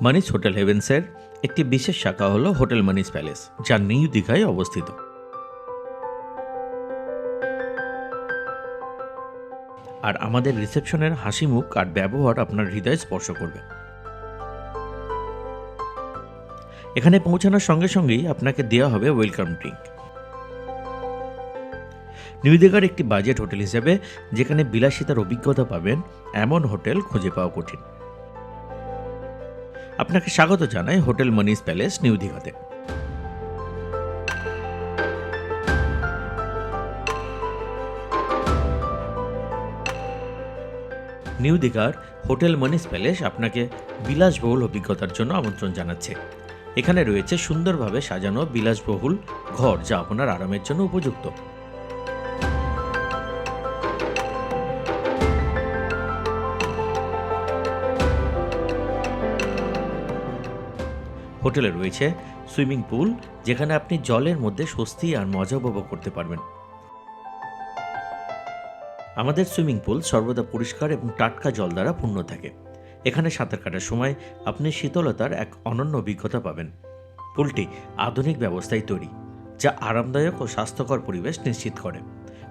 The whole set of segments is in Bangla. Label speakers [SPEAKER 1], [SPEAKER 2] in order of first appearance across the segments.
[SPEAKER 1] মানিস হোটেল হেভেন্সের একটি বিশেষ শাখা হলো হোটেল মানিস প্যালেস, যা নিউ দীঘায় অবস্থিত। আর আমাদের রিসেপশনের হাসি মুখ আর ব্যবহার আপনার হৃদয় স্পর্শ করবে। এখানে পৌঁছানোর সঙ্গে সঙ্গেই আপনাকে দেওয়া হবে ওয়েলকাম ড্রিঙ্ক। নিউ দীঘার একটি বাজেট হোটেল হিসেবে যেখানে বিলাসিতার অভিজ্ঞতা পাবেন, এমন হোটেল খুঁজে পাওয়া কঠিন। আপনাকে স্বাগত জানাই হোটেল মনিস প্যালেস, নিউ দীঘাতে। নিউ দীঘার হোটেল মনিস প্যালেস আপনাকে বিলাসবহুল অভিজ্ঞতার জন্য আমন্ত্রণ জানাচ্ছে। এখানে রয়েছে সুন্দরভাবে সাজানো বিলাসবহুল ঘর, যা আপনার আরামের জন্য উপযুক্ত। হোটেলে রয়েছে সুইমিং পুল, যেখানে আপনি জলের মধ্যে স্বস্তি আর মজা উপভোগ করতে পারবেন। আমাদের সুইমিং পুল সর্বদা পরিষ্কার এবং টাটকা জল দ্বারা পূর্ণ থাকে। এখানে সাঁতার কাটার সময় আপনি শীতলতার এক অনন্য অভিজ্ঞতা পাবেন। পুলটি আধুনিক ব্যবস্থায় তৈরি, যা আরামদায়ক ও স্বাস্থ্যকর পরিবেশ নিশ্চিত করে।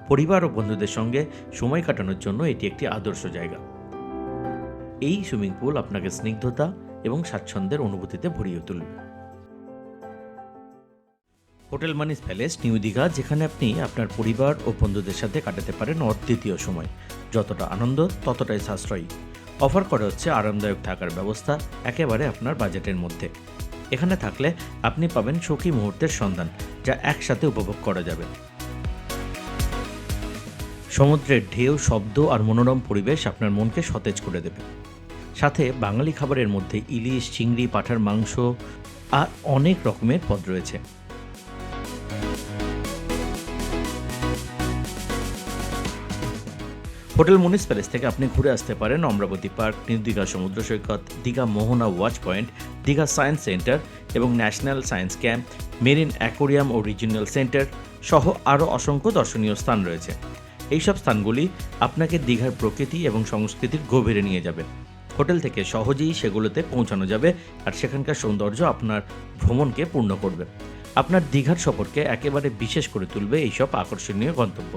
[SPEAKER 1] পরিবার ও বন্ধুদের সঙ্গে সময় কাটানোর জন্য এটি একটি আদর্শ জায়গা। এই সুইমিং পুল আপনাকে স্নিগ্ধতা এবং স্বাচ্ছন্দ্যের অনুভূতিতে ভরিয়ে তুলবে। Hotel Mani's palace, new Digha, যেখানে আপনি আপনার পরিবার ও বন্ধুদের সাথে কাটাতে পারেন অদ্বিতীয় সময়। যতটা আনন্দ, ততটাই সাশ্রয়ী। অফার করা হচ্ছে আরামদায়ক থাকার ব্যবস্থা একেবারে আপনার বাজেটের মধ্যে। এখানে থাকলে আপনি পাবেন সুখী মুহূর্তের সন্ধান, যা একসাথে উপভোগ করা যাবে। সমুদ্রের ঢেউ, শব্দ আর মনোরম পরিবেশ আপনার মনকে সতেজ করে দেবে। সাথে বাঙালি খাবারের মধ্যে ইলিশ, চিংড়ি, পাঠার মাংস আর অনেক রকমের পদ রয়েছে। হোটেল মনিস প্যালেস থেকে আপনি ঘুরে আসতে পারেন অমরাবতী পার্ক, নিউ দীঘা সমুদ্র সৈকত, Digha Mohana watch point, Digha science centre এবং national science camp, marine aquarium ও রিজিনাল সেন্টার সহ আরও অসংখ্য দর্শনীয় স্থান রয়েছে। এইসব স্থানগুলি আপনাকে দীঘার প্রকৃতি এবং সংস্কৃতির গভীরে নিয়ে যাবে। হোটেল থেকে সহজেই সেগুলোতে পৌঁছানো যাবে আর সেখানকার সৌন্দর্য আপনার ভ্রমণকে পূর্ণ করবে। আপনার দীঘার সফরকে একেবারে বিশেষ করে তুলবে এইসব আকর্ষণীয় গন্তব্য।